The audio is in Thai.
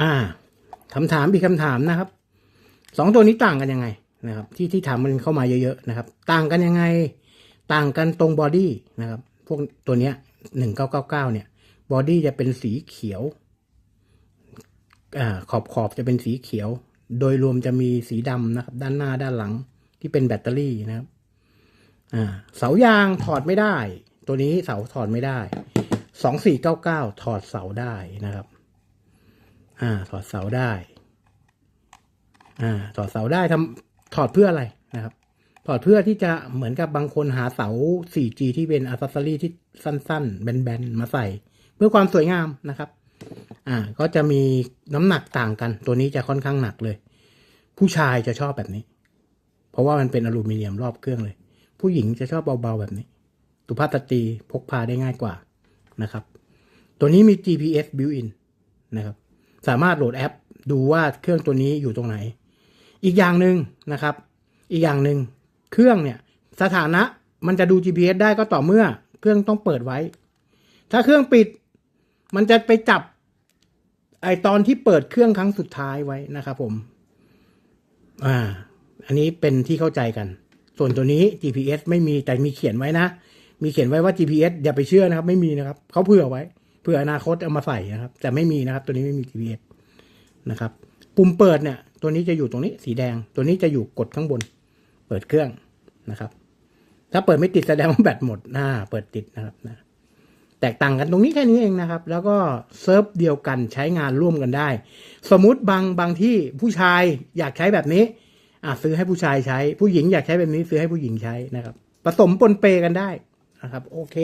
อ่าคำถามอีกคำถามนะครับสองตัวนี้ต่างกันยังไงนะครับ ที่ที่ถามมันเข้ามาเยอะๆนะครับ ต่างกันยังไง ต่างกันตรงบอดี้นะครับ พวกตัวเนี้ยหนึ่งเก้าเก้าเก้าเนี่ยบอดี้จะเป็นสีเขียวอ่าขอบขอบจะเป็นสีเขียว โดยรวมจะมีสีดำนะครับ ด้านหน้าด้านหลังที่เป็นแบตเตอรี่นะครับอ่าเสายางถอดไม่ได้ ตัวนี้เสาถอดไม่ได้สองสี่เก้าเก้าถอดเสาได้นะครับ อ่าถอดเสาได้อ่าถอดเสาได้ทำถอดเพื่ออะไรนะครับ ถอดเพื่อที่จะเหมือนกับบางคนหาเสา 4G ที่เป็นอัซเซอรี่ที่สั้นๆ แบนๆ มาใส่ เพื่อความสวยงามนะครับ อ่า ก็จะมีน้ำหนักต่างกัน ตัวนี้จะค่อนข้างหนักเลย ผู้ชายจะชอบแบบนี้ เพราะว่ามันเป็นอลูมิเนียมรอบเครื่องเลย ผู้หญิงจะชอบเบาๆแบบนี้ตุภาพสตรีพกพาได้ง่ายกว่านะครับ ตัวนี้มี GPS built-in นะครับ สามารถโหลดแอป ดูว่าเครื่องตัวนี้อยู่ตรงไหน อีกอย่างหนึ่งนะครับ อีกอย่างหนึ่งเครื่องเนี่ยสถานะมันจะดู GPS ได้ก็ต่อเมื่อ เครื่องต้องเปิดไว้ ถ้าเครื่องปิด มันจะไปจับไอตอนที่เปิดเครื่องครั้งสุดท้ายไว้นะครับผม อ่า อันนี้เป็นที่เข้าใจกัน ส่วนตัวนี้ GPS ไม่มีแต่มีเขียนไว้นะ มีเขียนไว้ว่า GPS อย่าไปเชื่อนะครับ ไม่มีนะครับ เขาเผื่อไว้ ผื่ออนาคตเอามาใส่นะครับ แต่ไม่มีนะครับ ตัวนี้ไม่มี GPS นะครับ ปุ่มเปิดเนี่ย ตัวนี้จะอยู่ตรงนี้สีแดง ตัวนี้จะอยู่กดข้างบน เปิดเครื่องนะครับ ถ้าเปิดไม่ติดแสดงว่าแบตหมดน่าเปิดติดนะครับนะแตกต่างกันตรงนี้แค่นี้เองนะครับ แล้วก็เซิร์ฟเดียวกันใช้งานร่วมกันได้ สมมุติบางบางที่ผู้ชายอยากใช้แบบนี้อะซื้อให้ผู้ชายใช้ ผู้หญิงอยากใช้แบบนี้ซื้อให้ผู้หญิงใช้นะครับ ผสมปนเปกันได้นะครับ โอเค